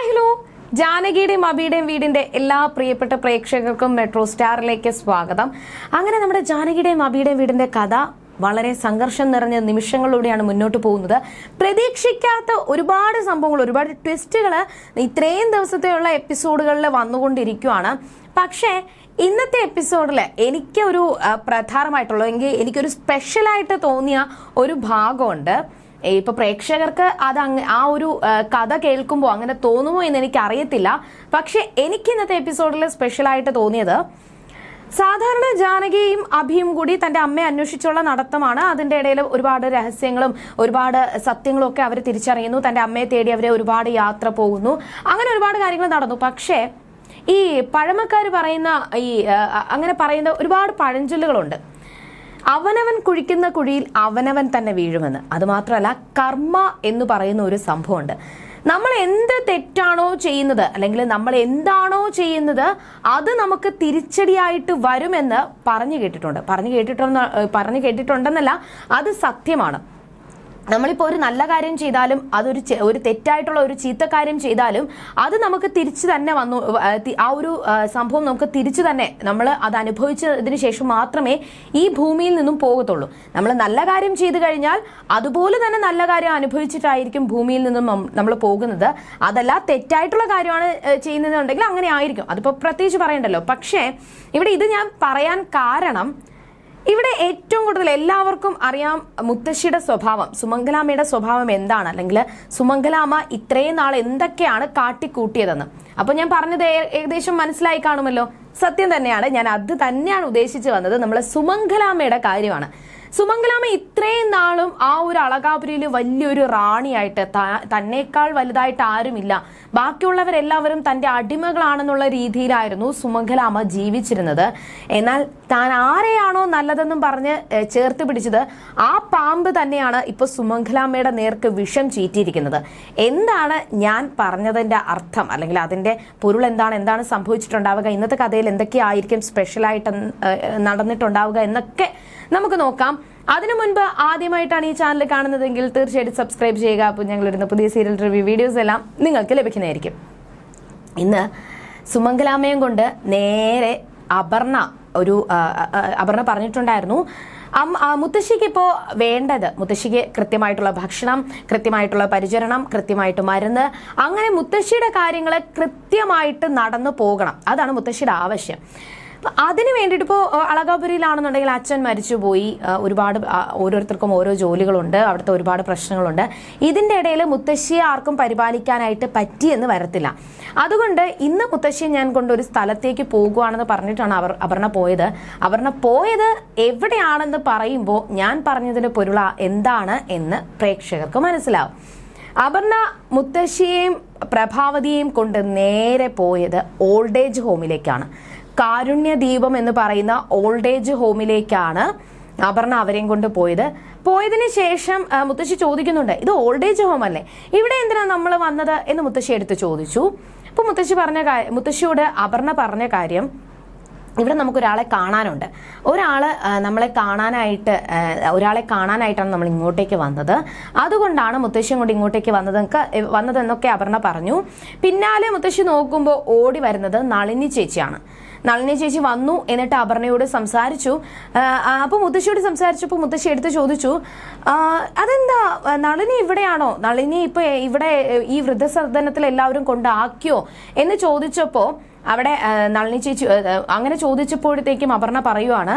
Hi hello. ജാനകിയുടെയും അബിയുടെയും വീടിന്റെ എല്ലാ പ്രിയപ്പെട്ട പ്രേക്ഷകർക്കും മെട്രോ സ്റ്റാറിലേക്ക് സ്വാഗതം. അങ്ങനെ നമ്മുടെ ജാനകിയുടെയും അബിയുടെയും വീടിന്റെ കഥ വളരെ സംഘർഷം നിറഞ്ഞ നിമിഷങ്ങളിലൂടെയാണ് മുന്നോട്ട് പോകുന്നത്. പ്രതീക്ഷിക്കാത്ത ഒരുപാട് സംഭവങ്ങൾ ഒരുപാട് ട്വിസ്റ്റുകൾ ഇത്രയും ദിവസത്തെയുള്ള എപ്പിസോഡുകളിൽ വന്നുകൊണ്ടിരിക്കുവാണ്. പക്ഷേ ഇന്നത്തെ എപ്പിസോഡിൽ എനിക്ക് ഒരു പ്രധാനമായിട്ടുള്ള എങ്കിൽ എനിക്കൊരു സ്പെഷ്യലായിട്ട് തോന്നിയ ഒരു ഭാഗമുണ്ട്. ഇപ്പൊ പ്രേക്ഷകർക്ക് അത് ആ ഒരു കഥ കേൾക്കുമ്പോൾ അങ്ങനെ തോന്നുമോ എന്ന് എനിക്ക് അറിയത്തില്ല പക്ഷെ എനിക്ക് ഇന്നത്തെ എപ്പിസോഡിൽ സ്പെഷ്യൽ ആയിട്ട് തോന്നിയത് സാധാരണ ജാനകിയും അഭിയും കൂടി തന്റെ അമ്മയെ അന്വേഷിച്ചുള്ള നടത്തമാണ്. അതിന്റെ ഇടയിൽ ഒരുപാട് രഹസ്യങ്ങളും ഒരുപാട് സത്യങ്ങളും ഒക്കെ അവർ തിരിച്ചറിയുന്നു. തന്റെ അമ്മയെ തേടി അവരെ ഒരുപാട് യാത്ര പോകുന്നു. അങ്ങനെ ഒരുപാട് കാര്യങ്ങൾ നടന്നു. പക്ഷേ ഈ പഴമക്കാർ പറയുന്ന ഈ അങ്ങനെ പറയുന്ന ഒരുപാട് പഴഞ്ചൊല്ലുകളുണ്ട്. അവനവൻ കുഴിക്കുന്ന കുഴിയിൽ അവനവൻ തന്നെ വീഴുമെന്ന്. അത് മാത്രമല്ല കർമ്മ എന്ന് പറയുന്ന ഒരു സംഭവമുണ്ട്. നമ്മൾ എന്ത് തെറ്റാണോ ചെയ്യുന്നത് അല്ലെങ്കിൽ നമ്മൾ എന്താണോ ചെയ്യുന്നത് അത് നമുക്ക് തിരിച്ചടിയായിട്ട് വരുമെന്ന് പറഞ്ഞു കേട്ടിട്ടുണ്ട്. പറഞ്ഞു കേട്ടിട്ടുണ്ട് പറഞ്ഞു കേട്ടിട്ടുണ്ടെന്നല്ല അത് സത്യമാണ്. നമ്മളിപ്പോൾ ഒരു നല്ല കാര്യം ചെയ്താലും അതൊരു ഒരു തെറ്റായിട്ടുള്ള ഒരു ചീത്ത കാര്യം ചെയ്താലും അത് നമുക്ക് തിരിച്ചു തന്നെ വന്നു ആ, ഒരു സംഭവം നമുക്ക് തിരിച്ചു തന്നെ നമ്മൾ അത് അനുഭവിച്ചതിന് ശേഷം മാത്രമേ ഈ ഭൂമിയിൽ നിന്നും പോകത്തുള്ളൂ. നമ്മൾ നല്ല കാര്യം ചെയ്തു കഴിഞ്ഞാൽ അതുപോലെ തന്നെ നല്ല കാര്യം അനുഭവിച്ചിട്ടായിരിക്കും ഭൂമിയിൽ നിന്നും നമ്മൾ പോകുന്നത്. അതല്ല തെറ്റായിട്ടുള്ള കാര്യമാണ് ചെയ്യുന്നതെന്നുണ്ടെങ്കിൽ അങ്ങനെ ആയിരിക്കും. അതിപ്പോൾ പ്രത്യേകിച്ച് പറയണ്ടല്ലോ. പക്ഷേ ഇവിടെ ഇത് ഞാൻ പറയാൻ കാരണം ഇവിടെ ഏറ്റവും കൂടുതൽ എല്ലാവർക്കും അറിയാം മുത്തശ്ശിയുടെ സ്വഭാവം. സുമംഗലാമ്മയുടെ സ്വഭാവം എന്താണ്? അല്ലെങ്കിൽ സുമംഗലാമ്മ ഇത്രയും നാൾ എന്തൊക്കെയാണ് കാട്ടിക്കൂട്ടിയതെന്ന്. അപ്പൊ ഞാൻ പറഞ്ഞത് ഏകദേശം മനസ്സിലായി കാണുമല്ലോ. സത്യം തന്നെയാണ്. ഞാൻ അത് തന്നെയാണ് ഉദ്ദേശിച്ചു വന്നത്. നമ്മളെ സുമംഗലാമ്മയുടെ കാര്യമാണ്. സുമംഗലാമ്മ ഇത്രയും നാളും ആ ഒരു അളകാപുരിയിൽ വലിയൊരു റാണിയായിട്ട് തന്നേക്കാൾ വലുതായിട്ട് ആരുമില്ല. ബാക്കിയുള്ളവരെല്ലാവരും തന്റെ അടിമകളാണെന്നുള്ള രീതിയിലായിരുന്നു സുമംഗലാമ ജീവിച്ചിരുന്നത്. എന്നാൽ താൻ ആരെയാണോ നല്ലതെന്നും പറഞ്ഞ് ചേർത്ത് പിടിച്ചത് ആ പാമ്പ് തന്നെയാണ് ഇപ്പൊ സുമംഗലാമ്മയുടെ നേർക്ക് വിഷം ചീറ്റിയിരിക്കുന്നത്. എന്താണ് ഞാൻ പറഞ്ഞതിന്റെ അർത്ഥം? അല്ലെങ്കിൽ അതിന്റെ പൊരുൾ എന്താണ്? എന്താണ് സംഭവിച്ചിട്ടുണ്ടാവുക? ഇന്നത്തെ കഥയിൽ എന്തൊക്കെയായിരിക്കും സ്പെഷ്യലായിട്ട് നടന്നിട്ടുണ്ടാവുക എന്നൊക്കെ നമുക്ക് നോക്കാം. അതിനു മുൻപ് ആദ്യമായിട്ടാണ് ഈ ചാനൽ കാണുന്നതെങ്കിൽ തീർച്ചയായിട്ടും സബ്സ്ക്രൈബ് ചെയ്യുക. അപ്പോൾ ഞങ്ങൾ ഇടുന്ന പുതിയ സീരിയൽ റിവ്യൂ വീഡിയോസ് എല്ലാം നിങ്ങൾക്ക് ലഭിക്കുന്നതായിരിക്കും. ഇന്ന് സുമംഗലാമയം കൊണ്ട് നേരെ അപർണ ഒരു അപർണ പറഞ്ഞിട്ടുണ്ടായിരുന്നു. മുത്തശ്ശിക്ക് ഇപ്പോൾ വേണ്ടത് മുത്തശ്ശിക്ക് കൃത്യമായിട്ടുള്ള ഭക്ഷണം കൃത്യമായിട്ടുള്ള പരിചരണം കൃത്യമായിട്ട് മരുന്ന് അങ്ങനെ മുത്തശ്ശിയുടെ കാര്യങ്ങൾ കൃത്യമായിട്ട് നടന്നു പോകണം. അതാണ് മുത്തശ്ശിയുടെ ആവശ്യം. അതിന് വേണ്ടിയിട്ട് ഇപ്പോൾ അളകാപുരിയിലാണെന്നുണ്ടെങ്കിൽ അച്ഛൻ മരിച്ചുപോയി. ഒരുപാട് ഓരോരുത്തർക്കും ഓരോ ജോലികളുണ്ട്. അവിടുത്തെ ഒരുപാട് പ്രശ്നങ്ങളുണ്ട്. ഇതിന്റെ ഇടയിൽ മുത്തശ്ശിയെ ആർക്കും പരിപാലിക്കാനായിട്ട് പറ്റിയെന്ന് വരത്തില്ല. അതുകൊണ്ട് ഇന്ന് മുത്തശ്ശിയെ ഞാൻ കൊണ്ട് ഒരു സ്ഥലത്തേക്ക് പോകുവാണെന്ന് പറഞ്ഞിട്ടാണ് അവർ അപർണ പോയത്. അപർണ പോയത് എവിടെയാണെന്ന് പറയുമ്പോൾ ഞാൻ പറഞ്ഞതിന്റെ പൊരുള എന്താണ് എന്ന് പ്രേക്ഷകർക്ക് മനസ്സിലാവും. അപർണ മുത്തശ്ശിയെയും പ്രഭാവതിയെയും കൊണ്ട് നേരെ പോയത് ഓൾഡ് ഏജ് ഹോമിലേക്കാണ് കാരുണ്യ ദീപം എന്ന് പറയുന്ന ഓൾഡ് ഏജ് ഹോമിലേക്കാണ് അപർണ അവരെയും കൊണ്ട് പോയത്. പോയതിന് ശേഷം മുത്തശ്ശി ചോദിക്കുന്നുണ്ട് ഇത് ഓൾഡ് ഏജ് ഹോം അല്ലേ? ഇവിടെ എന്തിനാ നമ്മൾ വന്നത്? എന്ന് മുത്തശ്ശി എടുത്ത് ചോദിച്ചു. അപ്പൊ മുത്തശ്ശി പറഞ്ഞ മുത്തശ്ശിയോട് അപർണ പറഞ്ഞ കാര്യം ഇവിടെ നമുക്ക് ഒരാളെ കാണാനുണ്ട് ഒരാൾ നമ്മളെ കാണാനായിട്ട് ഒരാളെ കാണാനായിട്ടാണ് നമ്മൾ ഇങ്ങോട്ടേക്ക് വന്നത്. അതുകൊണ്ടാണ് മുത്തശ്ശിയും കൊണ്ട് ഇങ്ങോട്ടേക്ക് വന്നത് വന്നതെന്നൊക്കെ അപർണ പറഞ്ഞു. പിന്നാലെ മുത്തശ്ശി നോക്കുമ്പോൾ ഓടി വരുന്നത് നളിനി ചേച്ചിയാണ്. നളിനി ചേച്ചി വന്നു എന്നിട്ട് അപർണയോട് സംസാരിച്ചു. അപ്പോൾ മുത്തശ്ശിയോട് സംസാരിച്ചപ്പോൾ മുത്തശ്ശി എടുത്ത് ചോദിച്ചു അതെന്താ നളിനി ഇവിടെയാണോ? നളിനി ഇപ്പൊ ഇവിടെ ഈ വൃദ്ധസദനത്തിൽ എല്ലാവരും കൊണ്ടാക്കിയോ? എന്ന് ചോദിച്ചപ്പോൾ അവിടെ നളിനി ചേച്ചി അങ്ങനെ ചോദിച്ചപ്പോഴത്തേക്കും അപർണ പറയുവാണ്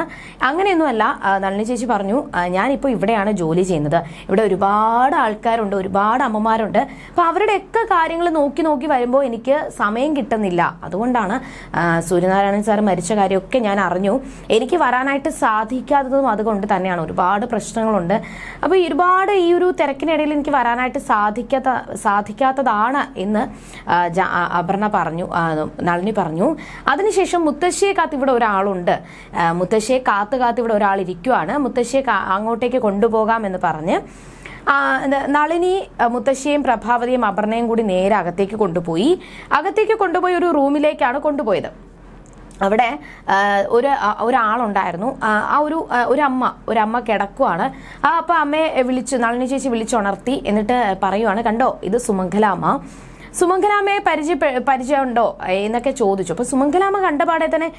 അങ്ങനെയൊന്നുമല്ല നളിനി ചേച്ചി പറഞ്ഞു ഞാനിപ്പോൾ ഇവിടെയാണ് ജോലി ചെയ്യുന്നത്. ഇവിടെ ഒരുപാട് ആൾക്കാരുണ്ട് ഒരുപാട് അമ്മമാരുണ്ട്. അപ്പോൾ അവരുടെയൊക്കെ കാര്യങ്ങൾ നോക്കി നോക്കി വരുമ്പോൾ എനിക്ക് സമയം കിട്ടുന്നില്ല. അതുകൊണ്ടാണ് സൂര്യനാരായണൻ സാർ മരിച്ച കാര്യമൊക്കെ ഞാൻ അറിഞ്ഞു. എനിക്ക് വരാനായിട്ട് സാധിക്കാത്തതും അതുകൊണ്ട് തന്നെയാണ്. ഒരുപാട് പ്രശ്നങ്ങളുണ്ട്. അപ്പോൾ ഒരുപാട് ഈ ഒരു തിരക്കിനിടയിൽ എനിക്ക് വരാനായിട്ട് സാധിക്കാത്ത സാധിക്കാത്തതാണ് എന്ന് അപർണ പറഞ്ഞു. ആ, നളിനി പറഞ്ഞു. അതിനുശേഷം മുത്തശ്ശിയെ കാത്ത് ഇവിടെ ഒരാളുണ്ട്. മുത്തശ്ശിയെ കാത്തു കാത്ത് ഇവിടെ ഒരാൾ ഇരിക്കുവാണ് മുത്തശ്ശിയെ അങ്ങോട്ടേക്ക് കൊണ്ടുപോകാം എന്ന് പറഞ്ഞ് നളിനി മുത്തശ്ശിയും പ്രഭാവതിയും അപർണയും കൂടി നേരെ അകത്തേക്ക് കൊണ്ടുപോയി. അകത്തേക്ക് കൊണ്ടുപോയി ഒരു റൂമിലേക്കാണ് കൊണ്ടുപോയത്. അവിടെ ഒരു ഒരാളുണ്ടായിരുന്നു. ആ ഒരു ഒരു അമ്മ ഒരു അമ്മ കിടക്കുവാണ്. ആ അപ്പൊ അമ്മയെ വിളിച്ചു നളിനി ചേച്ചി വിളിച്ചുണർത്തി എന്നിട്ട് പറയുവാണ് കണ്ടോ ഇത് സുമംഗല അമ്മ സുമംഗലാമയെ പരിചയ പരിചയമുണ്ടോ? എന്നൊക്കെ ചോദിച്ചു. അപ്പൊ സുമംഗലാമ കണ്ടപാടെ തന്നെ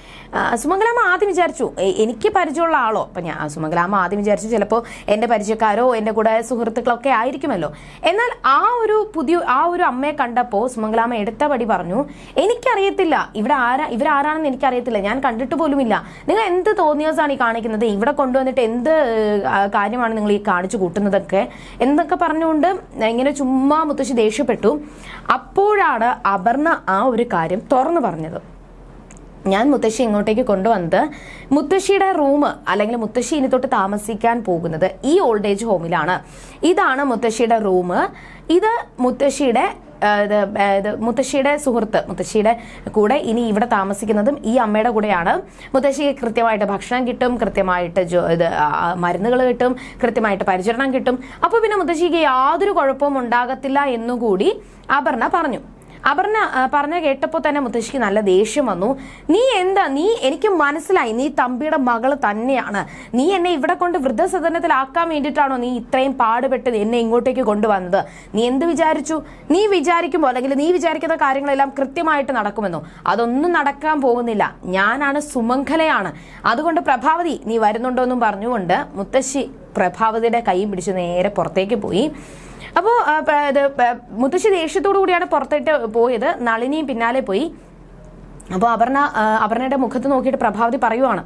സുമംഗലാമ ആദ്യം വിചാരിച്ചു എനിക്ക് പരിചയമുള്ള ആളോ? അപ്പൊ ഞാൻ സുമംഗലാമ ആദ്യം വിചാരിച്ചു ചിലപ്പോ എന്റെ പരിചയക്കാരോ എന്റെ കൂടെ സുഹൃത്തുക്കളൊക്കെ ആയിരിക്കുമല്ലോ. എന്നാൽ ആ ഒരു പുതിയ ആ ഒരു അമ്മയെ കണ്ടപ്പോൾ സുമംഗലാമ എടുത്ത പടി പറഞ്ഞു എനിക്കറിയത്തില്ല ഇവിടെ ആരാ ഇവരാരാണെന്ന് എനിക്കറിയത്തില്ല ഞാൻ കണ്ടിട്ട് പോലുമില്ല. നിങ്ങൾ എന്ത് തോന്നിയസാണ് ഈ കാണിക്കുന്നത്? ഇവിടെ കൊണ്ടുവന്നിട്ട് എന്ത് കാര്യമാണ് നിങ്ങൾ ഈ കാണിച്ചു കൂട്ടുന്നതൊക്കെ? എന്നൊക്കെ പറഞ്ഞുകൊണ്ട് ഇങ്ങനെ ചുമ്മാ മുത്തശ്ശി ദേഷ്യപ്പെട്ടു. അപ്പോഴാണ് അപർണ ആ ഒരു കാര്യം തുറന്നു പറഞ്ഞത്. ഞാൻ മുത്തശ്ശി ഇങ്ങോട്ടേക്ക് കൊണ്ടുവന്നത് മുത്തശ്ശിയുടെ റൂം അല്ലെങ്കിൽ മുത്തശ്ശി ഇനി തൊട്ട് താമസിക്കാൻ പോകുന്നത് ഈ ഓൾഡ് ഏജ് ഹോമിലാണ് ഇതാണ് മുത്തശ്ശിയുടെ റൂം ഇത് മുത്തശ്ശിയുടെ ഇത് ഇത് മുത്തശ്ശിയുടെ സുഹൃത്ത് മുത്തശ്ശിയുടെ കൂടെ ഇനി ഇവിടെ താമസിക്കുന്നതും ഈ അമ്മയുടെ കൂടെയാണ്. മുത്തശ്ശിക്ക് കൃത്യമായിട്ട് ഭക്ഷണം കിട്ടും കൃത്യമായിട്ട് ഇത് മരുന്നുകൾ കിട്ടും കൃത്യമായിട്ട് പരിചരണം കിട്ടും. അപ്പോൾ പിന്നെ മുത്തശ്ശിക്ക് യാതൊരു കുഴപ്പവും ഉണ്ടാകത്തില്ല എന്നുകൂടി അപർണ പറഞ്ഞു. അപർണ പറഞ്ഞ കേട്ടപ്പോൾ തന്നെ മുത്തശ്ശിക്ക് നല്ല ദേഷ്യം വന്നു. നീ എന്താ? നീ എനിക്ക് മനസ്സിലായി. നീ തമ്പിയുടെ മകൾ തന്നെയാണ്. നീ എന്നെ ഇവിടെ കൊണ്ട് വൃദ്ധസദനത്തിലാക്കാൻ വേണ്ടിയിട്ടാണോ നീ ഇത്രയും പാടുപെട്ട് എന്നെ ഇങ്ങോട്ടേക്ക് കൊണ്ടുവന്നത്? നീ എന്ത് വിചാരിച്ചു? നീ വിചാരിക്കുമ്പോൾ അല്ലെങ്കിൽ നീ വിചാരിക്കുന്ന കാര്യങ്ങളെല്ലാം കൃത്യമായിട്ട് നടക്കുമെന്നോ? അതൊന്നും നടക്കാൻ പോകുന്നില്ല. ഞാനാണ് സുമംഗലയാണ്. അതുകൊണ്ട് പ്രഭാവതി നീ വരുന്നുണ്ടോ എന്നും പറഞ്ഞുകൊണ്ട് മുത്തശ്ശി പ്രഭാവതിയുടെ കൈ പിടിച്ച് നേരെ പുറത്തേക്ക് പോയി. അപ്പോൾ ഇത് മുത്തശ്ശി ദേഷ്യത്തോടു കൂടിയാണ് പുറത്തിട്ട് പോയത്. നളിനിയും പിന്നാലെ പോയി. അപ്പോൾ അപർണ അപർണയുടെ മുഖത്ത് നോക്കിയിട്ട് പ്രഭാവതി പറയുവാണ്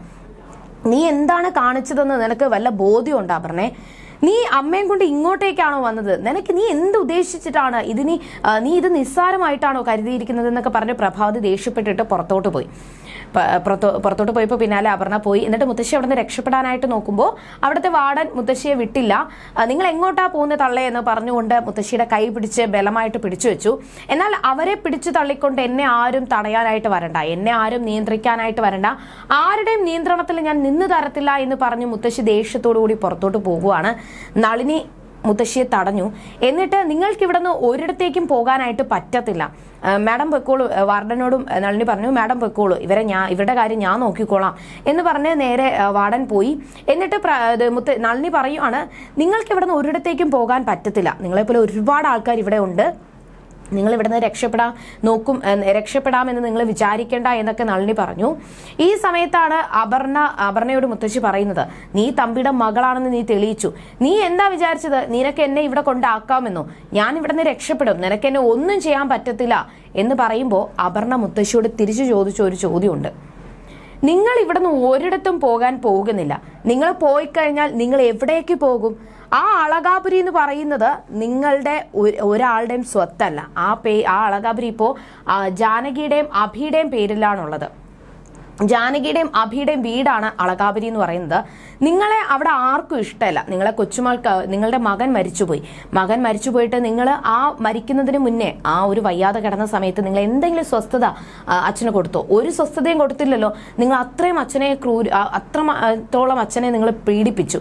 നീ എന്താണ് കാണിച്ചതെന്ന് നിനക്ക് വല്ല ബോധ്യമുണ്ട് അപർണെ? നീ അമ്മയും കൊണ്ട് ഇങ്ങോട്ടേക്കാണോ വന്നത്? നിനക്ക് നീ എന്ത് ഉദ്ദേശിച്ചിട്ടാണ് ഇതിനി നീ ഇത് നിസ്സാരമായിട്ടാണോ കരുതിയിരിക്കുന്നത് എന്നൊക്കെ പറഞ്ഞ് പ്രഭാവതി ദേഷ്യപ്പെട്ടിട്ട് പുറത്തോട്ട് പോയി. പുറത്തോട്ട് പോയപ്പോൾ പിന്നാലെ അപർണ പോയി. എന്നിട്ട് മുത്തശ്ശി അവിടെ നിന്ന് രക്ഷപ്പെടാനായിട്ട് നോക്കുമ്പോൾ അവിടുത്തെ വാർഡൻ മുത്തശ്ശിയെ വിട്ടില്ല. നിങ്ങൾ എങ്ങോട്ടാ പോകുന്ന തള്ളേ എന്ന് പറഞ്ഞുകൊണ്ട് മുത്തശ്ശിയുടെ കൈ പിടിച്ച് ബലമായിട്ട് പിടിച്ചു വെച്ചു. എന്നാൽ അവരെ പിടിച്ചു തള്ളിക്കൊണ്ട് എന്നെ ആരും തടയാനായിട്ട് വരണ്ട. എന്നെ ആരും നിയന്ത്രിക്കാനായിട്ട് വരണ്ട. ആരുടെയും നിയന്ത്രണത്തിൽ ഞാൻ നിന്ന് തരത്തില്ല എന്ന് പറഞ്ഞ് മുത്തശ്ശി ദേഷ്യത്തോടു കൂടി പുറത്തോട്ട് പോകുവാണ്. നളിനി മുത്തശ്ശിയെ തടഞ്ഞു. എന്നിട്ട് നിങ്ങൾക്ക് ഇവിടെ നിന്ന് ഒരിടത്തേക്കും പോകാനായിട്ട് പറ്റത്തില്ല. മാഡം പൊയ്ക്കോളൂ വാർഡനോടും നളിനി പറഞ്ഞു മാഡം പൊയ്ക്കോളൂ ഇവരെ ഞാൻ ഇവരുടെ കാര്യം ഞാൻ നോക്കിക്കോളാം. എന്ന് പറഞ്ഞ് നേരെ വാർഡൻ പോയി. എന്നിട്ട് മുത്ത നളിനി പറയുവാണ് നിങ്ങൾക്ക് ഇവിടെ നിന്ന് ഒരിടത്തേക്കും പോകാൻ പറ്റത്തില്ല. നിങ്ങളെപ്പോലെ ഒരുപാട് ആൾക്കാർ ഇവിടെ ഉണ്ട്. നിങ്ങൾ ഇവിടുന്ന് രക്ഷപ്പെടാം നോക്കും രക്ഷപ്പെടാമെന്ന് നിങ്ങൾ വിചാരിക്കേണ്ട എന്നൊക്കെ നളിനി പറഞ്ഞു. ഈ സമയത്താണ് അപർണ അപർണയോട് മുത്തശ്ശി പറയുന്നത് നീ തമ്പിയുടെ മകളാണെന്ന് നീ തെളിയിച്ചു. നീ എന്താ വിചാരിച്ചത്? നിനക്ക് എന്നെ ഇവിടെ കൊണ്ടാക്കാമെന്നോ? ഞാൻ ഇവിടുന്ന് രക്ഷപ്പെടും. നിനക്ക് എന്നെ ഒന്നും ചെയ്യാൻ പറ്റത്തില്ല. എന്ന് പറയുമ്പോൾ അപർണ മുത്തശ്ശിയോട് തിരിച്ചു ചോദിച്ച ഒരു ചോദ്യമുണ്ട്. നിങ്ങൾ ഇവിടുന്ന് ഒരിടത്തും പോകാൻ പോകുന്നില്ല. നിങ്ങൾ പോയി കഴിഞ്ഞാൽ നിങ്ങൾ എവിടേക്ക് പോകും? ആ അളകാപുരി എന്ന് പറയുന്നത് നിങ്ങളുടെ ഒരാളുടെയും സ്വത്തല്ല. ആ പേ ആ അളകാപുരി ഇപ്പോൾ ജാനകിയുടെയും അഭിയുടെയും പേരിലാണുള്ളത്. ജാനകിയുടെയും അഭിയുടെയും വീടാണ് അളകാപുരി എന്ന് പറയുന്നത്. നിങ്ങളെ അവിടെ ആർക്കും ഇഷ്ടമല്ല. നിങ്ങളെ കൊച്ചുമാൾക്ക് നിങ്ങളുടെ മകൻ മരിച്ചുപോയി. മകൻ മരിച്ചുപോയിട്ട് നിങ്ങൾ ആ മരിക്കുന്നതിന് മുന്നേ ആ ഒരു വയ്യാതെ കിടന്ന സമയത്ത് നിങ്ങൾ എന്തെങ്കിലും സ്വസ്ഥത അച്ഛന് കൊടുത്തോ? ഒരു സ്വസ്ഥതയും കൊടുത്തില്ലല്ലോ. നിങ്ങൾ അത്രയും അച്ഛനെ ക്രൂര അത്രത്തോളം അച്ഛനെ നിങ്ങൾ പീഡിപ്പിച്ചു.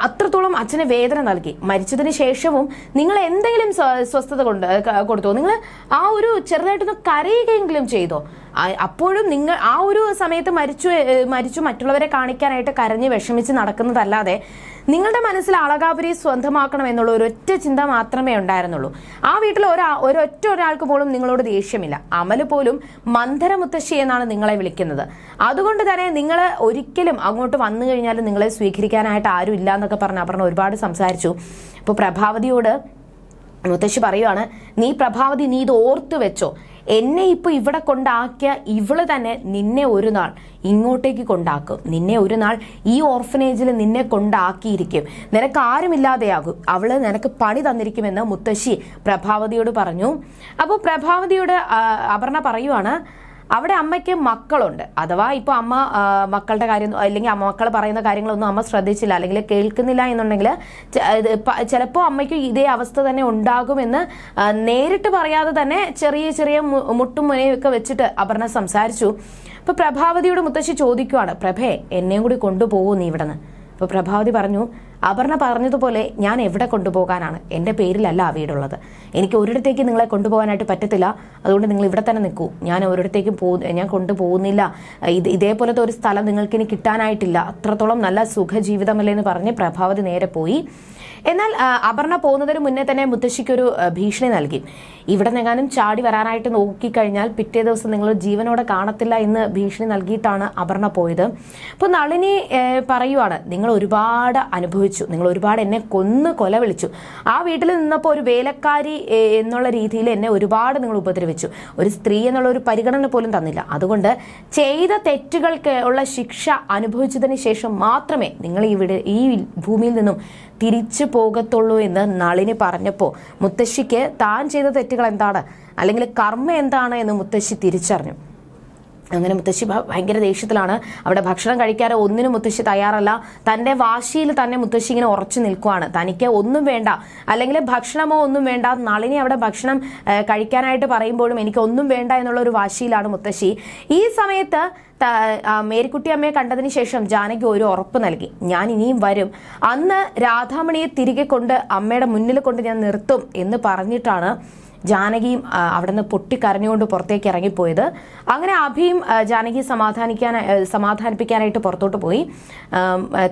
അത്രത്തോളം അച്ഛന് വേദന നൽകി. മരിച്ചതിന് ശേഷവും നിങ്ങൾ എന്തെങ്കിലും സ്വ- സ്വസ്ഥത കൊണ്ട് കൊടുത്തോ? നിങ്ങൾ ആ ഒരു ചെറുതായിട്ടൊന്ന് കരയുകയെങ്കിലും ചെയ്തോ? അപ്പോഴും നിങ്ങൾ ആ ഒരു സമയത്ത് മരിച്ചു മരിച്ചു മറ്റുള്ളവരെ കാണിക്കാനായിട്ട് കരഞ്ഞ് വിഷമിച്ച് നടക്കുന്നതല്ലാതെ നിങ്ങളുടെ മനസ്സിൽ അളകാപുരി സ്വന്തമാക്കണം എന്നുള്ള ഒരൊറ്റ ചിന്ത മാത്രമേ ഉണ്ടായിരുന്നുള്ളൂ. ആ വീട്ടിൽ ഒരാ ഒരൊറ്റ ഒരാൾക്ക് പോലും നിങ്ങളോട് ദേഷ്യമില്ല. അമൽ പോലും മന്ധര മുത്തശ്ശി എന്നാണ് നിങ്ങളെ വിളിക്കുന്നത്. അതുകൊണ്ട് തന്നെ നിങ്ങൾ ഒരിക്കലും അങ്ങോട്ട് വന്നു കഴിഞ്ഞാൽ നിങ്ങളെ സ്വീകരിക്കാനായിട്ട് ആരും ഇല്ല എന്നൊക്കെ പറഞ്ഞ് അപർണ ഒരുപാട് സംസാരിച്ചു. ഇപ്പോൾ പ്രഭാവതിയോട് മുത്തശ്ശി പറയുവാണ് നീ പ്രഭാവതി നീ ഇത് ഓർത്തു വെച്ചോ. എന്നെ ഇപ്പൊ ഇവിടെ കൊണ്ടാക്കിയ ഇവൾ തന്നെ നിന്നെ ഒരു നാൾ ഇങ്ങോട്ടേക്ക് കൊണ്ടാക്കും. നിന്നെ ഒരു നാൾ ഈ ഓർഫനേജിൽ നിന്നെ കൊണ്ടാക്കിയിരിക്കും. നിനക്ക് ആരുമില്ലാതെയാകും. അവൾ നിനക്ക് പണി തന്നിരിക്കുമെന്ന് മുത്തശ്ശി പ്രഭാവതിയോട് പറഞ്ഞു. അപ്പോൾ പ്രഭാവതിയോട് അപർണ പറയുവാണ് അവിടെ അമ്മയ്ക്ക് മക്കളുണ്ട്. അഥവാ ഇപ്പോൾ അമ്മ മക്കളുടെ കാര്യം അല്ലെങ്കിൽ അമ്മ മക്കൾ പറയുന്ന കാര്യങ്ങളൊന്നും അമ്മ ശ്രദ്ധിച്ചില്ല അല്ലെങ്കിൽ കേൾക്കുന്നില്ല എന്നുണ്ടെങ്കിൽ ചിലപ്പോൾ അമ്മയ്ക്ക് ഇതേ അവസ്ഥ തന്നെ ഉണ്ടാകുമെന്ന് നേരിട്ട് പറയാതെ തന്നെ ചെറിയ ചെറിയ മുട്ടും മുനയും ഒക്കെ വെച്ചിട്ട് അപർണ സംസാരിച്ചു. ഇപ്പൊ പ്രഭാവതിയുടെ മുത്തശ്ശി ചോദിക്കുവാണ് പ്രഭേ എന്നെയും കൂടി കൊണ്ടുപോകൂ നീ ഇവിടുന്ന്? അപ്പൊ പ്രഭാവതി പറഞ്ഞു അപർണ പറഞ്ഞതുപോലെ ഞാൻ എവിടെ കൊണ്ടുപോകാനാണ്? എന്റെ പേരിലല്ല ആ വീടുള്ളത്. എനിക്ക് ഒരിടത്തേക്ക് നിങ്ങളെ കൊണ്ടുപോകാനായിട്ട് പറ്റത്തില്ല. അതുകൊണ്ട് നിങ്ങൾ ഇവിടെ തന്നെ നിൽക്കൂ. ഞാൻ ഒരിടത്തേക്കും പോ ഞാൻ കൊണ്ടുപോകുന്നില്ല. ഇത് ഇതേപോലത്തെ ഒരു സ്ഥലം നിങ്ങൾക്കിനി കിട്ടാനായിട്ടില്ല. അത്രത്തോളം നല്ല സുഖജീവിതമല്ലേ എന്ന് പറഞ്ഞ് പ്രഭാവതി നേരെ പോയി. എന്നാൽ അപർണ പോകുന്നതിന് മുന്നേ തന്നെ മുത്തശ്ശിക്കൊരു ഭീഷണി നൽകി. ഇവിടെ നിങ്ങാനും ചാടി വരാനായിട്ട് നോക്കിക്കഴിഞ്ഞാൽ പിറ്റേ ദിവസം നിങ്ങൾ ജീവനോടെ കാണത്തില്ല എന്ന് ഭീഷണി നൽകിയിട്ടാണ് അപർണ പോയത്. അപ്പോൾ നളിനി പറയുവാണ് നിങ്ങൾ ഒരുപാട് അനുഭവിച്ചു. നിങ്ങൾ ഒരുപാട് എന്നെ കൊന്ന് കൊല വിളിച്ചു. ആ വീട്ടിൽ നിന്നപ്പോൾ ഒരു വേലക്കാരി എന്നുള്ള രീതിയിൽ എന്നെ ഒരുപാട് നിങ്ങൾ ഉപദ്രവിച്ചു. ഒരു സ്ത്രീ എന്നുള്ള ഒരു പരിഗണന പോലും തന്നില്ല. അതുകൊണ്ട് ചെയ്ത തെറ്റുകൾക്ക് ഉള്ള ശിക്ഷ അനുഭവിച്ചതിന് ശേഷം മാത്രമേ നിങ്ങൾ ഇവിടെ ഈ ഭൂമിയിൽ നിന്നും തിരിച്ചു പോകത്തുള്ളൂ എന്ന് നളിനി പറഞ്ഞപ്പോൾ മുത്തശ്ശിക്ക് താൻ ചെയ്ത തെറ്റുകൾ എന്താണ്? അല്ലെങ്കിൽ കർമ്മ എന്താണ് എന്ന് മുത്തശ്ശി തിരിച്ചറിഞ്ഞു. അങ്ങനെ മുത്തശ്ശി ഭയങ്കര ദേഷ്യത്തിലാണ്. അവിടെ ഭക്ഷണം കഴിക്കാനോ ഒന്നിനും മുത്തശ്ശി തയ്യാറല്ല. തന്റെ വാശിയിൽ തന്നെ മുത്തശ്ശി ഇങ്ങനെ ഉറച്ചു നിൽക്കുവാണ്. തനിക്ക് ഒന്നും വേണ്ട. അല്ലെങ്കിൽ ഭക്ഷണമോ ഒന്നും വേണ്ട. നളിനി അവിടെ ഭക്ഷണം കഴിക്കാനായിട്ട് പറയുമ്പോഴും എനിക്ക് ഒന്നും വേണ്ട എന്നുള്ള ഒരു വാശിയിലാണ് മുത്തശ്ശി. ഈ സമയത്ത് മേരിക്കുട്ടി അമ്മയെ കണ്ടതിന് ശേഷം ജാനകി ഒരു ഉറപ്പ് നൽകി. ഞാൻ ഇനിയും വരും. അന്ന് രാധാമണിയെ തിരികെ കൊണ്ട് അമ്മയുടെ മുന്നിൽ കൊണ്ട് ഞാൻ നിർത്തും എന്ന് പറഞ്ഞിട്ടാണ് ജാനകിയും അവിടുന്ന് പൊട്ടിക്കരഞ്ഞുകൊണ്ട് പുറത്തേക്ക് ഇറങ്ങിപ്പോയത്. അങ്ങനെ അഭിയും ജാനകി സമാധാനിക്കാൻ സമാധാനിപ്പിക്കാനായിട്ട് പുറത്തോട്ട് പോയി.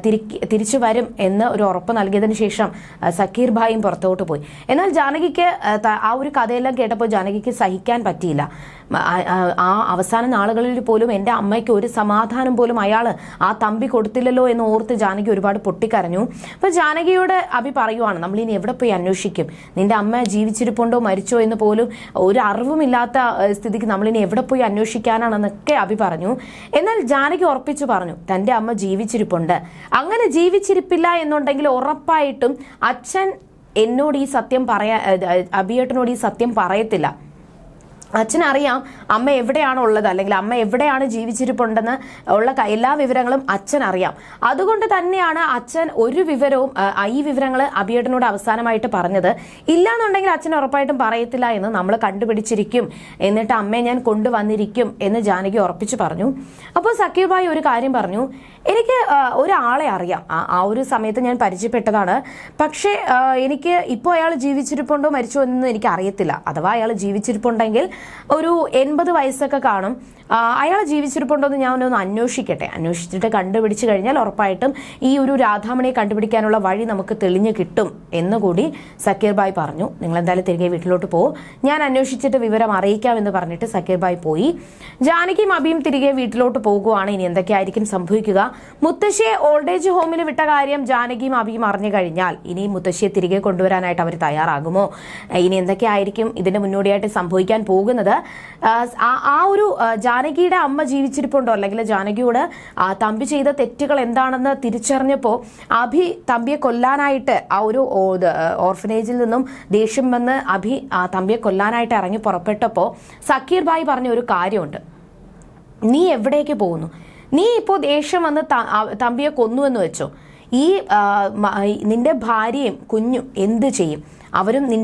തിരി തിരിച്ചു വരും എന്ന് ഒരു ഉറപ്പ് നൽകിയതിന് ശേഷം സക്കീർ ഭായും പുറത്തോട്ട് പോയി. എന്നാൽ ജാനകിക്ക് ആ, ഒരു കഥയെല്ലാം കേട്ടപ്പോൾ ജാനകിക്ക് സഹിക്കാൻ പറ്റിയില്ല. ആ- അവസാന നാളുകളിൽ പോലും എന്റെ അമ്മയ്ക്ക് ഒരു സമാധാനം പോലും അയാൾ ആ തമ്പി കൊടുത്തില്ലല്ലോ എന്ന് ഓർത്ത് ജാനകി ഒരുപാട് പൊട്ടിക്കരഞ്ഞു. അപ്പോൾ ജാനകിയോട് അഭി പറയുവാണ് നമ്മളിനി എവിടെ പോയി അന്വേഷിക്കും? നിന്റെ അമ്മ ജീവിച്ചിരിപ്പുണ്ടോ മരിച്ചോ എന്ന് പോലും ഒരു അറിവുമില്ലാത്ത സ്ഥിതിക്ക് നമ്മളിനി എവിടെ പോയി അന്വേഷിക്കാനാണെന്നൊക്കെ അഭി പറഞ്ഞു. എന്നാൽ ജാനകി ഉറപ്പിച്ചു പറഞ്ഞു തന്റെ അമ്മ ജീവിച്ചിരിപ്പുണ്ട്. അങ്ങനെ ജീവിച്ചിരിപ്പില്ല എന്നുണ്ടെങ്കിൽ ഉറപ്പായിട്ടും അച്ഛൻ എന്നോട് ഈ സത്യം പറയാ അബിയേട്ടനോട് ഈ സത്യം പറയത്തില്ല. അച്ഛനറിയാം അമ്മ എവിടെയാണ് ഉള്ളത് അല്ലെങ്കിൽ അമ്മ എവിടെയാണ് ജീവിച്ചിരിപ്പുണ്ടെന്ന് ഉള്ള എല്ലാ വിവരങ്ങളും അച്ഛൻ അറിയാം അതുകൊണ്ട് തന്നെയാണ് അച്ഛൻ ഒരു വിവരവും ഈ വിവരങ്ങൾ അഭിയേട്ടനോട് അവസാനമായിട്ട് പറഞ്ഞത്. ഇല്ലാന്നുണ്ടെങ്കിൽ അച്ഛൻ ഉറപ്പായിട്ടും പറയത്തില്ല എന്ന് നമ്മൾ കണ്ടുപിടിച്ചിരിക്കും. എന്നിട്ട് അമ്മയെ ഞാൻ കൊണ്ടുവന്നിരിക്കും എന്ന് ജാനകി ഉറപ്പിച്ചു പറഞ്ഞു. അപ്പോൾ സക്കീർ ഭായി ഒരു കാര്യം പറഞ്ഞു. എനിക്ക് ഒരാളെ അറിയാം. ആ- ഒരു സമയത്ത് ഞാൻ പരിചയപ്പെട്ടതാണ്. പക്ഷേ എനിക്ക് ഇപ്പോൾ അയാൾ ജീവിച്ചിരിപ്പുണ്ടോ മരിച്ചോ എന്നൊന്നും എനിക്ക് അറിയത്തില്ല. അഥവാ അയാൾ ജീവിച്ചിരിപ്പുണ്ടെങ്കിൽ ഒരു എൺപത് വയസ്സൊക്കെ കാണും. അയാൾ ജീവിച്ചിരിപ്പുണ്ടോ എന്ന് ഞാൻ ഒന്ന് അന്വേഷിക്കട്ടെ. അന്വേഷിച്ചിട്ട് കണ്ടുപിടിച്ചു കഴിഞ്ഞാൽ ഉറപ്പായിട്ടും ഈ ഒരു രാധാമണിയെ കണ്ടുപിടിക്കാനുള്ള വഴി നമുക്ക് തെളിഞ്ഞു കിട്ടും എന്നുകൂടി സക്കീർ ബായ് പറഞ്ഞു. നിങ്ങൾ എന്തായാലും തിരികെ വീട്ടിലോട്ട് പോകും ഞാൻ അന്വേഷിച്ചിട്ട് വിവരം അറിയിക്കാം എന്ന് പറഞ്ഞിട്ട് സക്കീർ ബായ് പോയി. ജാനകിയും അബിയും തിരികെ വീട്ടിലോട്ട് പോകുവാണ്. ഇനി എന്തൊക്കെയായിരിക്കും സംഭവിക്കുക? മുത്തശ്ശിയെ ഓൾഡ് ഏജ് ഹോമിൽ വിട്ട കാര്യം ജാനകിയും അബിയും അറിഞ്ഞു കഴിഞ്ഞാൽ ഇനി മുത്തശ്ശിയെ തിരികെ കൊണ്ടുവരാനായിട്ട് അവർ തയ്യാറാകുമോ? ഇനി എന്തൊക്കെയായിരിക്കും ഇതിന്റെ മുന്നോടിയായിട്ട് സംഭവിക്കാൻ പോകുന്നത്? ആ- ഒരു ജാനകിയുടെ അമ്മ ജീവിച്ചിരിപ്പുണ്ടോ? അല്ലെങ്കിൽ ജാനകിയോട് തമ്പി ചെയ്ത തെറ്റുകൾ എന്താണെന്ന് തിരിച്ചറിഞ്ഞപ്പോൾ അഭി തമ്പിയെ കൊല്ലാനായിട്ട് ആ ഒരു ഓർഫനേജിൽ നിന്നും ദേഷ്യം വന്ന് അഭി തമ്പിയെ കൊല്ലാനായിട്ട് ഇറങ്ങി പുറപ്പെട്ടപ്പോൾ സക്കീർ ബായി പറഞ്ഞ ഒരു കാര്യമുണ്ട്. നീ എവിടേക്ക് പോകുന്നു? നീ ഇപ്പോൾ ദേഷ്യം വന്ന് തമ്പിയെ കൊന്നു തമ്പിയെ കൊന്നുവെന്ന് വെച്ചോ. ഈ നിന്റെ ഭാര്യയും കുഞ്ഞും എന്ത് ചെയ്യും? അവരും നിൻ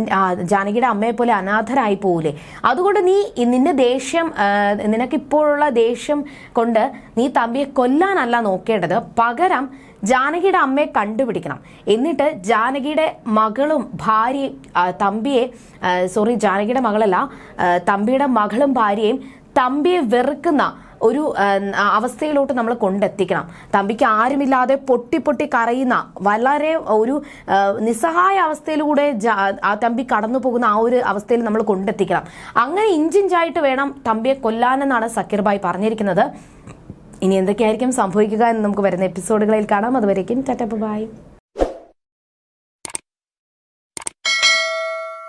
ജാനകിയുടെ അമ്മയെ പോലെ അനാഥരായി പോവില്ലേ അതുകൊണ്ട് നീ നിന്റെ ദേഷ്യം നിനക്ക് നിനക്കിപ്പോഴുള്ള ദേഷ്യം കൊണ്ട് നീ തമ്പിയെ കൊല്ലാനല്ല നോക്കേണ്ടത്. പകരം ജാനകിയുടെ അമ്മയെ കണ്ടുപിടിക്കണം. എന്നിട്ട് ജാനകിയുടെ മകളും ഭാര്യയും തമ്പിയെ സോറി ജാനകിയുടെ മകളല്ല തമ്പിയുടെ മകളും ഭാര്യയും തമ്പിയെ വെറുക്കുന്ന ഒരു അവസ്ഥയിലോട്ട് നമ്മൾ കൊണ്ടെത്തിക്കണം. തമ്പിക്ക് ആരുമില്ലാതെ പൊട്ടി പൊട്ടി കരയുന്ന വളരെ ഒരു നിസ്സഹായ അവസ്ഥയിലൂടെ ആ തമ്പി കടന്നു പോകുന്ന ആ ഒരു അവസ്ഥയിൽ നമ്മൾ കൊണ്ടെത്തിക്കണം. അങ്ങനെ ഇഞ്ചിഞ്ചായിട്ട് വേണം തമ്പിയെ കൊല്ലാനെന്നാണ് സക്കീർ ഭായ് പറഞ്ഞിരിക്കുന്നത്. ഇനി എന്തൊക്കെയായിരിക്കും സംഭവിക്കുക എന്ന് നമുക്ക് വരുന്ന എപ്പിസോഡുകളിൽ കാണാം. അതുവരേക്കും ടറ്റപ്പ് ബൈ.